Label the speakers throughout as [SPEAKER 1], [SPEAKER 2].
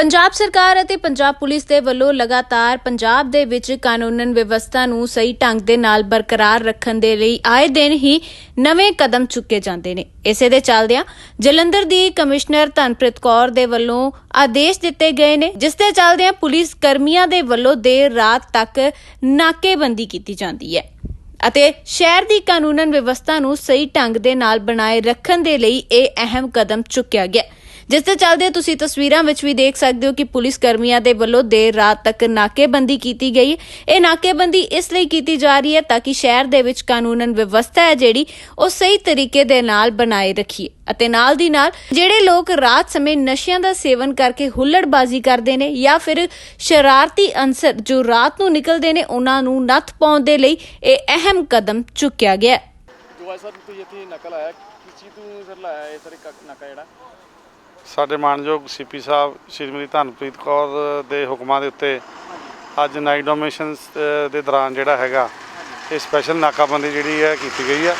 [SPEAKER 1] ਪੰਜਾਬ ਸਰਕਾਰ ਅਤੇ ਪੰਜਾਬ ਪੁਲਿਸ ਦੇ ਵੱਲੋਂ ਲਗਾਤਾਰ ਪੰਜਾਬ ਦੇ ਵਿੱਚ ਕਾਨੂੰਨ ਵਿਵਸਥਾ ਨੂੰ ਸਹੀ ਢੰਗ ਦੇ ਨਾਲ ਬਰਕਰਾਰ ਰੱਖਣ ਦੇ ਲਈ ਆਏ ਦਿਨ ਹੀ ਨਵੇਂ ਕਦਮ ਚੁੱਕੇ ਜਾਂਦੇ ਨੇ। ਇਸੇ ਦੇ ਚੱਲਦਿਆਂ ਜਲੰਧਰ ਦੀ ਕਮਿਸ਼ਨਰ ਧਨਪ੍ਰੀਤ ਕੌਰ ਦੇ ਵੱਲੋਂ ਆਦੇਸ਼ ਦਿੱਤੇ ਗਏ ਨੇ, ਜਿਸ ਦੇ ਚੱਲਦਿਆਂ ਪੁਲਿਸ ਕਰਮੀਆਂ ਦੇ ਵੱਲੋਂ ਦੇਰ ਰਾਤ ਤੱਕ ਨਾਕੇਬੰਦੀ ਕੀਤੀ ਜਾਂਦੀ ਹੈ ਅਤੇ ਸ਼ਹਿਰ ਦੀ ਕਾਨੂੰਨ ਵਿਵਸਥਾ ਨੂੰ ਸਹੀ ਢੰਗ ਦੇ ਨਾਲ ਬਣਾਏ ਰੱਖਣ ਦੇ ਲਈ ਇਹ ਅਹਿਮ ਕਦਮ ਚੁੱਕਿਆ ਗਿਆ। ਜਿਸ ਦੇ ਚੱਲਦੇ ਤੁਸੀਂ ਤਸਵੀਰਾਂ ਵਿੱਚ ਵੀ ਦੇਖ ਸਕਦੇ ਹੋ ਕਿ ਪੁਲਿਸ ਕਰਮੀਆਂ ਦੇ ਵੱਲੋਂ ਦੇਰ ਰਾਤ ਤੱਕ ਨਾਕੇਬੰਦੀ ਕੀਤੀ ਗਈ। ਇਹ ਨਾਕੇਬੰਦੀ ਇਸ ਲਈ ਕੀਤੀ ਜਾ ਰਹੀ ਹੈ ਤਾਂ ਕਿ ਸ਼ਹਿਰ ਦੇ ਵਿੱਚ ਕਾਨੂੰਨ ਵਿਵਸਥਾ ਹੈ ਜਿਹੜੀ ਉਹ ਸਹੀ ਤਰੀਕੇ ਦੇ ਨਾਲ ਬਣਾਏ ਰੱਖੀਏ। ਅਤੇ ਨਾਲ ਦੀ ਨਾਲ ਜਿਹੜੇ ਲੋਕ ਰਾਤ ਸਮੇਂ ਨਸ਼ਿਆਂ ਦਾ ਸੇਵਨ ਕਰਕੇ ਹੁੱਲੜਬਾਜ਼ੀ ਕਰਦੇ ਨੇ ਜਾਂ ਫਿਰ ਸ਼ਰਾਰਤੀ ਅੰਸਰ ਜੋ ਰਾਤ ਨੂੰ ਨਿਕਲਦੇ ਨੇ, ਉਹਨਾਂ ਨੂੰ ਨੱਥ ਪਾਉਣ ਦੇ ਲਈ ਇਹ ਅਹਿਮ ਕਦਮ ਚੁੱਕਿਆ ਗਿਆ ਹੈ।
[SPEAKER 2] ਜੋ ਅੱਜ ਸਰ ਤੁਸੀਂ ਇੱਥੇ ਨਕਲ ਆਇਆ। ਕਿਸ ਚੀਜ਼ ਤੋਂ ਸਰ ਲਾਇਆ ਇਹ ਸਰ ਇੱਕ ਨਕਾ ਜਿਹੜਾ?
[SPEAKER 3] ਸਾਡੇ ਮਾਨਯੋਗ ਸੀਪੀ ਸਾਹਿਬ, ਸ਼੍ਰੀਮਤੀ ਧਨਪ੍ਰੀਤ ਕੌਰ ਦੇ ਹੁਕਮਾਂ ਦੇ ਉੱਤੇ ਅੱਜ ਨਾਈਟ ਡੋਮੀਨੇਸ਼ਨ ਦੇ ਦੌਰਾਨ ਜਿਹੜਾ ਹੈਗਾ, ਇਹ ਸਪੈਸ਼ਲ ਨਾਕਾਬੰਦੀ ਜਿਹੜੀ ਹੈ ਕੀਤੀ ਗਈ ਆ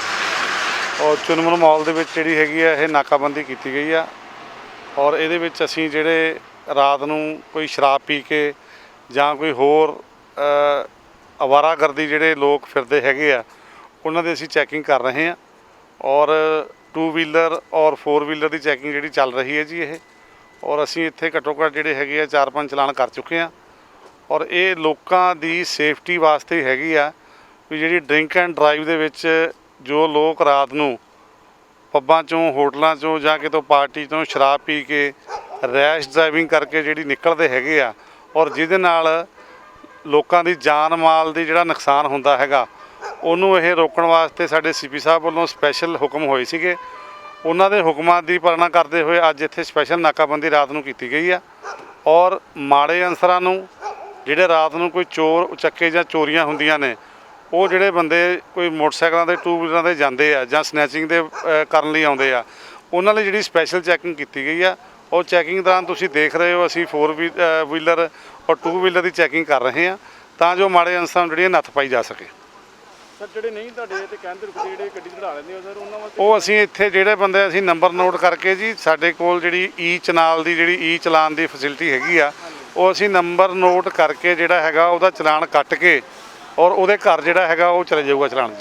[SPEAKER 3] ਔਰ ਚੁਨਮਨ ਮਾਲ ਦੇ ਵਿੱਚ ਜਿਹੜੀ ਹੈਗੀ ਆ ਇਹ ਨਾਕਾਬੰਦੀ ਕੀਤੀ ਗਈ ਆ ਔਰ ਇਹਦੇ ਵਿੱਚ ਅਸੀਂ ਜਿਹੜੇ ਰਾਤ ਨੂੰ ਕੋਈ ਸ਼ਰਾਬ ਪੀ ਕੇ ਜਾਂ ਕੋਈ ਹੋਰ ਅਵਾਰਾਗਰਦੀ ਜਿਹੜੇ ਲੋਕ ਫਿਰਦੇ ਹੈਗੇ ਆ, ਉਹਨਾਂ ਦੀ ਅਸੀਂ ਚੈਕਿੰਗ ਕਰ ਰਹੇ ਹਾਂ। ਔਰ ਟੂ ਵੀਲਰ ਔਰ ਫੋਰ ਵੀਲਰ ਦੀ ਚੈਕਿੰਗ ਜਿਹੜੀ ਚੱਲ ਰਹੀ ਹੈ ਜੀ ਇਹ। ਔਰ ਅਸੀਂ ਇੱਥੇ ਘੱਟੋ ਘੱਟ ਜਿਹੜੇ ਹੈਗੇ ਆ, ਚਾਰ ਪੰਜ ਚਲਾਨ ਕਰ ਚੁੱਕੇ ਆ ਔਰ ਇਹ ਲੋਕਾਂ ਦੀ ਸੇਫਟੀ ਵਾਸਤੇ ਹੈਗੀ ਆ ਵੀ ਜਿਹੜੀ ਡਰਿੰਕ ਐਂਡ ਡਰਾਈਵ ਦੇ ਵਿੱਚ ਜੋ ਲੋਕ ਰਾਤ ਨੂੰ ਪੱਬਾਂ ਚੋਂ, ਹੋਟਲਾਂ ਚੋਂ ਜਾਂ ਕਿਤੋਂ ਪਾਰਟੀ ਤੋਂ ਸ਼ਰਾਬ ਪੀ ਕੇ ਰੈਸ਼ ਡਰਾਈਵਿੰਗ ਕਰਕੇ ਜਿਹੜੀ ਨਿਕਲਦੇ ਹੈਗੇ ਆ, ਔਰ ਜਿਹਦੇ ਨਾਲ ਲੋਕਾਂ ਦੀ ਜਾਨ ਮਾਲ ਦੀ ਜਿਹੜਾ ਨੁਕਸਾਨ ਹੁੰਦਾ ਹੈਗਾ ਉਹਨੂੰ ਇਹ ਰੋਕਣ ਵਾਸਤੇ ਸਾਡੇ ਸੀਪੀ ਸਾਹਿਬ ਵੱਲੋਂ ਸਪੈਸ਼ਲ ਹੁਕਮ ਹੋਏ ਸੀਗੇ। ਉਹਨਾਂ ਦੇ ਹੁਕਮਾਂ ਦੀ ਪਾਲਣਾ ਕਰਦੇ ਹੋਏ ਅੱਜ ਇੱਥੇ ਸਪੈਸ਼ਲ ਨਾਕਾਬੰਦੀ ਰਾਤ ਨੂੰ ਕੀਤੀ ਗਈ ਆ। ਔਰ ਮਾੜੇ ਅਨਸਰਾਂ ਨੂੰ, ਜਿਹੜੇ ਰਾਤ ਨੂੰ ਕੋਈ ਚੋਰ ਉਚੱਕੇ ਜਾਂ ਚੋਰੀਆਂ ਹੁੰਦੀਆਂ ਨੇ, ਉਹ ਜਿਹੜੇ ਬੰਦੇ ਕੋਈ ਮੋਟਰਸਾਈਕਲਾਂ ਦੇ, ਟੂ ਵੀਲਰਾਂ ਤੇ ਜਾਂਦੇ ਆ ਜਾਂ ਸਨੈਚਿੰਗ ਦੇ ਕਰਨ ਲਈ ਆਉਂਦੇ ਆ, ਉਹਨਾਂ ਲਈ ਜਿਹੜੀ ਸਪੈਸ਼ਲ ਚੈਕਿੰਗ ਕੀਤੀ ਗਈ ਆ, ਉਹ ਚੈਕਿੰਗ ਦੌਰਾਨ ਤੁਸੀਂ ਦੇਖ ਰਹੇ ਹੋ ਅਸੀਂ 4 ਵੀਲਰ ਔਰ 2 ਵੀਲਰ ਦੀ ਚੈਕਿੰਗ ਕਰ ਰਹੇ ਆ ਤਾਂ ਜੋ ਮਾੜੇ ਅਨਸਰਾਂ ਨੂੰ ਜਿਹੜੀਆਂ ਨੱਥ ਪਾਈ ਜਾ ਸਕੇ।
[SPEAKER 2] ਸਰ, ਜਿਹੜੇ ਨਹੀਂ ਤੁਹਾਡੇ ਤੇ ਕਹਿੰਦੇ ਰੁਕਦੇ, ਜਿਹੜੇ ਗੱਡੀ ਚੜਾ ਲੈਂਦੇ ਹੋ, ਸਰ, ਉਹਨਾਂ ਵਾਸਤੇ
[SPEAKER 3] ਉਹ ਅਸੀਂ ਇੱਥੇ ਜਿਹੜੇ ਬੰਦੇ ਅਸੀਂ ਨੰਬਰ ਨੋਟ ਕਰਕੇ ਜੀ, ਸਾਡੇ ਕੋਲ ਜਿਹੜੀ e ਈ ਚਨਾਲ ਦੀ, ਜਿਹੜੀ ਈ ਚਲਾਨ ਦੀ ਫੈਸਿਲਿਟੀ ਹੈਗੀ ਆ, ਉਹ ਅਸੀਂ ਨੰਬਰ ਨੋਟ ਕਰਕੇ ਜਿਹੜਾ ਹੈਗਾ, ਉਹਦਾ ਚਲਾਨ ਕੱਟ ਕੇ ਔਰ ਉਹਦੇ ਘਰ ਜਿਹੜਾ ਹੈਗਾ, ਉਹ ਚਲੇ ਜਾਊਗਾ ਚਲਾਨ